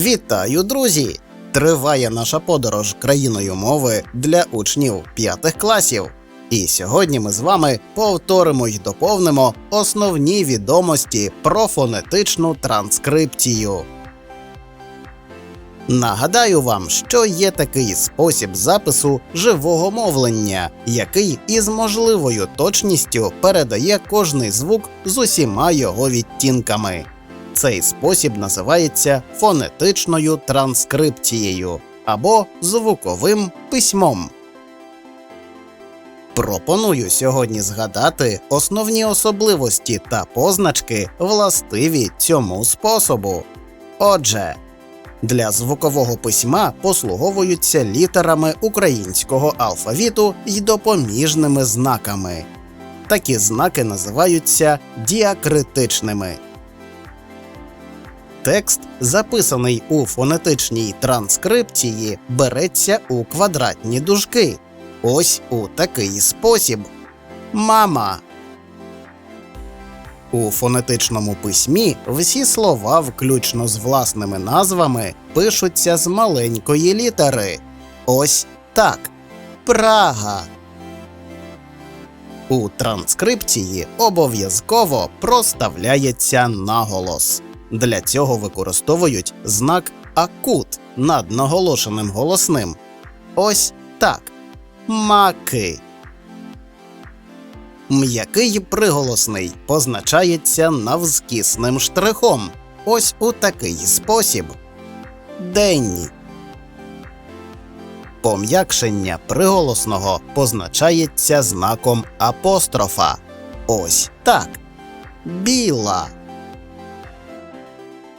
Вітаю, друзі! Триває наша подорож країною мови для учнів п'ятих класів. І сьогодні ми з вами повторимо й доповнимо основні відомості про фонетичну транскрипцію. Нагадаю вам, що є такий спосіб запису живого мовлення, який із можливою точністю передає кожний звук з усіма його відтінками. Цей спосіб називається фонетичною транскрипцією або звуковим письмом. Пропоную сьогодні згадати основні особливості та позначки, властиві цьому способу. Отже, для звукового письма послуговуються літерами українського алфавіту й допоміжними знаками. Такі знаки називаються діакритичними. Текст, записаний у фонетичній транскрипції, береться у квадратні дужки. Ось у такий спосіб. Мама. У фонетичному письмі всі слова, включно з власними назвами, пишуться з маленької літери. Ось так. Прага. У транскрипції обов'язково проставляється наголос. Для цього використовують знак акут над наголошеним голосним. Ось так. Маки. М'який приголосний позначається навскісним штрихом. Ось у такий спосіб. День. Пом'якшення приголосного позначається знаком апострофа. Ось так. Біла.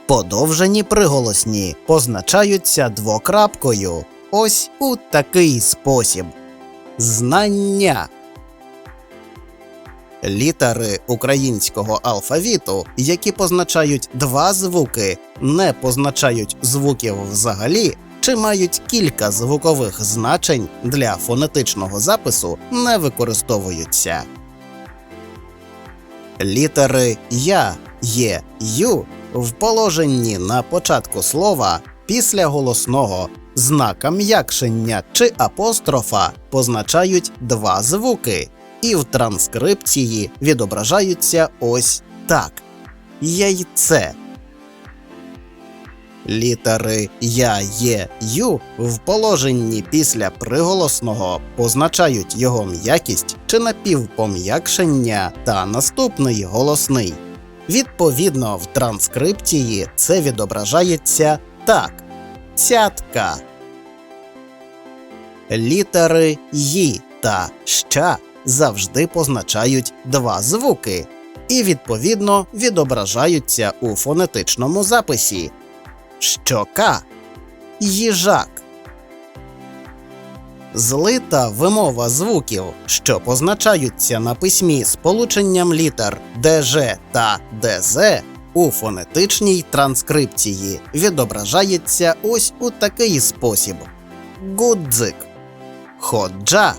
Подовжені приголосні позначаються двокрапкою. Ось у такий спосіб. Знання. Літери українського алфавіту, які позначають два звуки, не позначають звуків взагалі, чи мають кілька звукових значень для фонетичного запису, не використовуються. Літери Я, Є, Ю в положенні на початку слова після голосного знака м'якшення чи апострофа позначають два звуки, і в транскрипції відображаються ось так: яйце. Літери Я, Є, Ю в положенні після приголосного позначають його м'якість чи напівпом'якшення та наступний голосний. Відповідно, в транскрипції це відображається так: цятка. Літери «ї» та ща завжди позначають два звуки і відповідно відображаються у фонетичному записі. Щока їжак. Злита вимова звуків, що позначаються на письмі сполученням літер ДЖ та ДЗ у фонетичній транскрипції відображається ось у такий спосіб: гудзик, ходжа.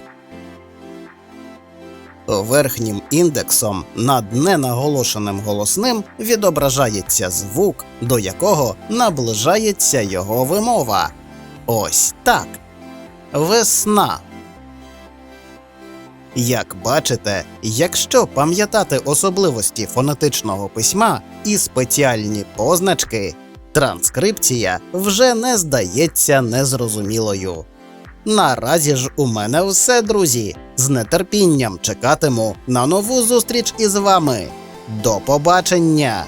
Верхнім індексом над ненаголошеним голосним відображається звук, до якого наближається його вимова. Ось так. Весна. Як бачите, якщо пам'ятати особливості фонетичного письма і спеціальні позначки, транскрипція вже не здається незрозумілою. Наразі ж у мене все, друзі. З нетерпінням чекатиму на нову зустріч із вами. До побачення!